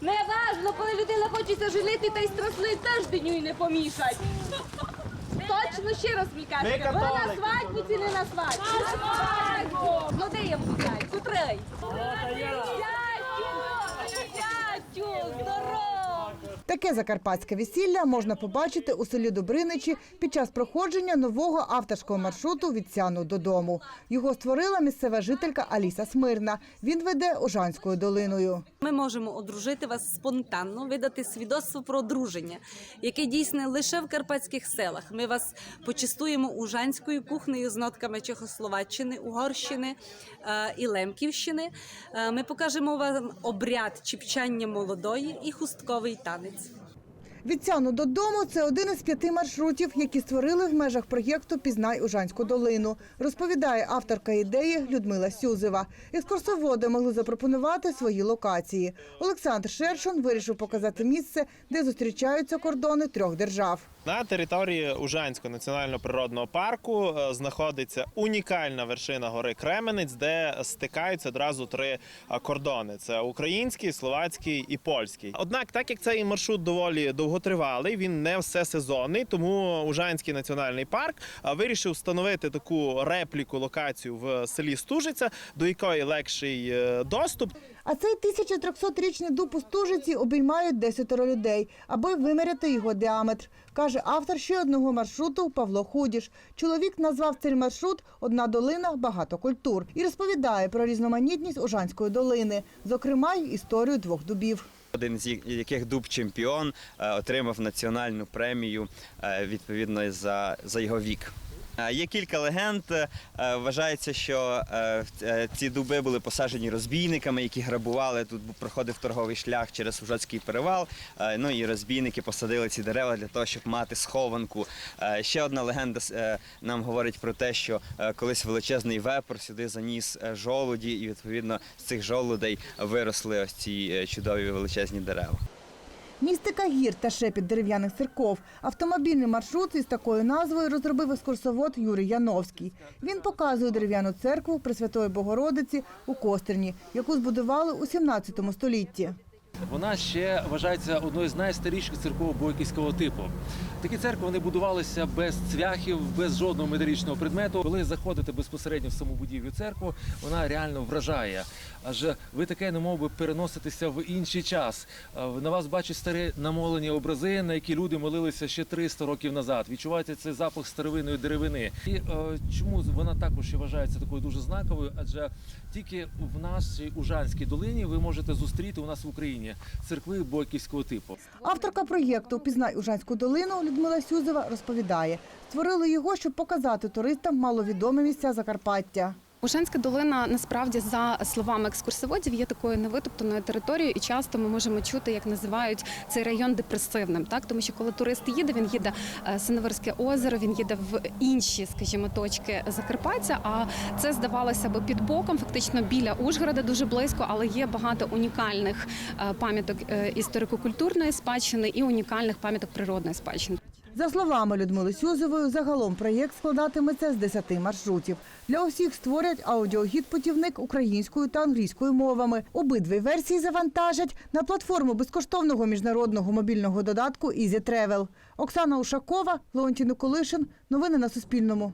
Не важно, коли людина хочеться женити, та й страсний теж дню і не помішать. Точно ще раз мені кажете, ви на свадьбу чи не на свадьбу? На свадьбу! Ну де я буду? Котрий? Дядю! Таке закарпатське весілля можна побачити у селі Добриничі під час проходження нового авторського маршруту від Сяну додому. Його створила місцева жителька Аліса Смирна. Він веде Ужанською долиною. Ми можемо одружити вас спонтанно, видати свідоцтво про одруження, яке дійсне лише в карпатських селах. Ми вас почастуємо ужанською кухнею з нотками Чехословаччини, Угорщини е, і Лемківщини. Е, Ми покажемо вам обряд чіпчання молодої і хустковий танець. Від додому це один із п'яти маршрутів, які створили в межах проєкту Пізнай Ужанську долину. Розповідає авторка ідеї Людмила Сюзева. Екскурсоводи могли запропонувати свої локації. Олександр Шершун вирішив показати місце, де зустрічаються кордони трьох держав. На території Ужанського національного природного парку е, знаходиться унікальна вершина гори Кременець, де стикаються одразу три е, кордони: це український, словацький і польський. Однак, так як цей маршрут доволі довготривалий, він не всесезонний, тому Ужанський національний парк вирішив встановити таку репліку локацію в селі Стужиця, до якої легший е, доступ. А цей 1300-річний дуб у Стужиці обіймають десятеро людей, аби виміряти його діаметр, каже автор ще одного маршруту Павло Худіш. Чоловік назвав цей маршрут Одна долина, багато культур і розповідає про різноманітність Ужанської долини, зокрема й історію двох дубів. Один з яких дуб чемпіон е, отримав національну премію е, відповідно за, за його вік. Е, Є кілька легенд. Е, Вважається, що е, ці дуби були посаджені розбійниками, які грабували. Тут проходив торговий шлях через Ужацький перевал. Ну і розбійники посадили ці дерева для того, щоб мати схованку. Ще одна легенда нам говорить про те, що колись величезний вепр сюди заніс жолуді, і відповідно з цих жолудей виросли ось ці чудові величезні дерева. Містика гір та шепіт дерев'яних церков. Автомобільний маршрут із такою назвою розробив екскурсовод Юрій Яновський. Він показує дерев'яну церкву Пресвятої Богородиці у Костерні, яку збудували у 17 столітті. Вона ще вважається одною з найстаріших церков бойківського типу. Такі церкви вони будувалися без цвяхів, без жодного металічного предмету. Коли заходите безпосередньо в саму будівлю церкву, вона реально вражає. Адже ви таке не мов би переноситеся в інший час. Е, На вас бачать старі намолені образи, на які люди молилися ще 300 років назад. Відчуваєте цей запах старовинної деревини. І е, чому вона також вважається такою дуже знаковою? Адже тільки в нашій Ужанській долині ви можете зустріти у нас в Україні церкви бойківського типу. Авторка проєкту Пізнай Ужанську долину Людмила Сюзева розповідає, створили його, щоб показати туристам маловідомі місця Закарпаття. Ужанська долина насправді за словами екскурсоводів є такою невитоптаною територією, і часто ми можемо чути, як називають цей район депресивним. Так тому що коли турист їде, він їде е, Синеверське озеро, він їде в інші, скажімо, точки Закарпаття. А це здавалося би під боком, фактично біля Ужгорода, дуже близько, але є багато унікальних е, пам'яток е, історико-культурної спадщини і унікальних пам'яток природної спадщини. За словами Людмили Сюзової, загалом проєкт складатиметься з 10 маршрутів. Для усіх створять аудіогід-путівник українською та англійською мовами. Обидві версії завантажать на платформу безкоштовного міжнародного мобільного додатку «Ізі Тревел». Оксана Ушакова, Леонтій Николишин. Новини на Суспільному.